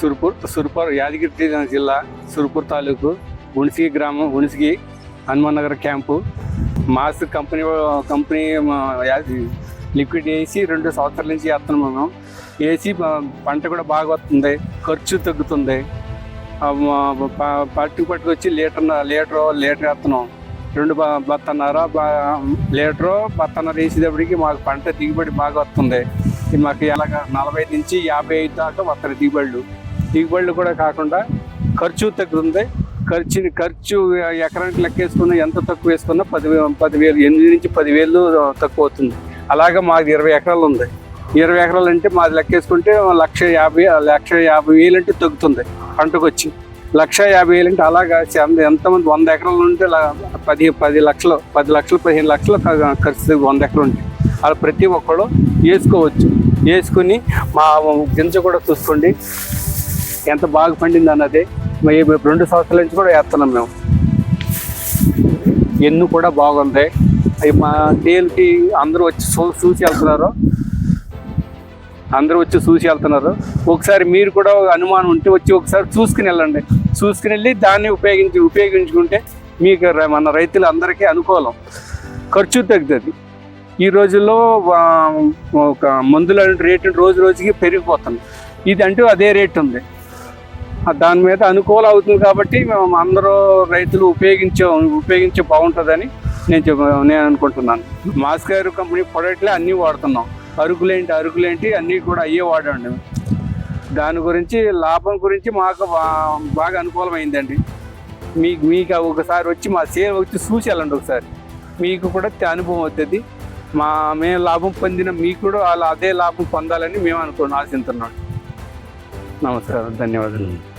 సుర్పూర్ సుర్పూర్ యాదగిరి జిల్లా సుర్పూర్ తాలూకు ఉణిసిగి గ్రామం Unisigi Hanuman Nagar camp. Mass company company liquid వేసి రెండు సంవత్సరాల నుంచి చేస్తున్నాం మేము. వేసి పంట కూడా బాగా వస్తుంది ఖర్చు తగ్గుతుంది. పట్టుకు పట్టుకొచ్చి లీటర్ లీటర్ లీటర్ వేస్తున్నాం. రెండు బత్తన్నర లీటరు బత్తన్నర వేసేటప్పటికి మాకు పంట దిగుబడి బాగా వస్తుంది. మాకు ఎలాగ నలభై నుంచి యాభై ఐదు దాకా వస్తాయి దిగుబడులు. దిగుబడులు కూడా కాకుండా ఖర్చు తగ్గుతుంది. ఖర్చు ఖర్చు ఎకరానికి లెక్కేసుకున్న ఎంత తక్కువ వేసుకున్నా పది పదివేలు ఎనిమిది నుంచి పదివేలు తక్కువ అవుతుంది. అలాగే మాది ఇరవై ఎకరాలు ఉంది. ఇరవై ఎకరాలు అంటే మాది లెక్కేసుకుంటే లక్ష యాభై లక్ష యాభై వేలు అంటే తగ్గుతుంది పంటకు వచ్చి లక్ష యాభై వేలు అంటే అలాగా ఎంతమంది వంద ఎకరాలు ఉంటే పది పది లక్షలు పది లక్షలు పదిహేను లక్షలు ఖర్చు వంద ఎకరాలు ఉంటాయి. అలా ప్రతి ఒక్కరు వేసుకోవచ్చు. వేసుకుని మా గింజ కూడా చూసుకోండి. ఎంత బాగా పండింది అన్నది మేము రెండు సంవత్సరాల నుంచి కూడా వేస్తున్నాం మేము. ఎన్ను కూడా బాగుంది. అవి మా తేలికి అందరూ వచ్చి చూ- చూసి వెళ్తున్నారు. అందరూ వచ్చి చూసి వెళ్తున్నారు. ఒకసారి మీరు కూడా ఒక అనుమానం ఉంటే వచ్చి ఒకసారి చూసుకుని వెళ్ళండి. చూసుకుని వెళ్ళి దాన్ని ఉపయోగించి ఉపయోగించుకుంటే మీకు మన రైతులు అందరికీ అనుకూలం. ఖర్చు తగ్గుతుంది. ఈ రోజుల్లో ఒక మందుల రేటు రోజు రోజుకి పెరిగిపోతుంది. ఇది అంటూ అదే రేట్ ఉంది. దాని మీద అనుకూలం అవుతుంది కాబట్టి మేము అందరూ రైతులు ఉపయోగించే ఉపయోగించే బాగుంటుందని నేను చెప్ నేను అనుకుంటున్నాను. మాస్కార్ కంపెనీ ప్రొడక్ట్లే అన్నీ వాడుతున్నాం. అరుకులేంటి అరుకులేంటి అన్నీ కూడా అయ్యే వాడండి. దాని గురించి లాభం గురించి మాకు బాగా అనుకూలమైందండి. మీకు మీకు ఒకసారి వచ్చి మా సేల్ వచ్చి చూసి వెళ్ళండి ఒకసారి. మీకు కూడా అనుభవం అవుతుంది. మా మేము లాభం పొందిన మీకు కూడా అలా అదే లాభం పొందాలని మేము అనుకో ఆశిస్తున్నాం నమస్కారం. ధన్యవాదాలు.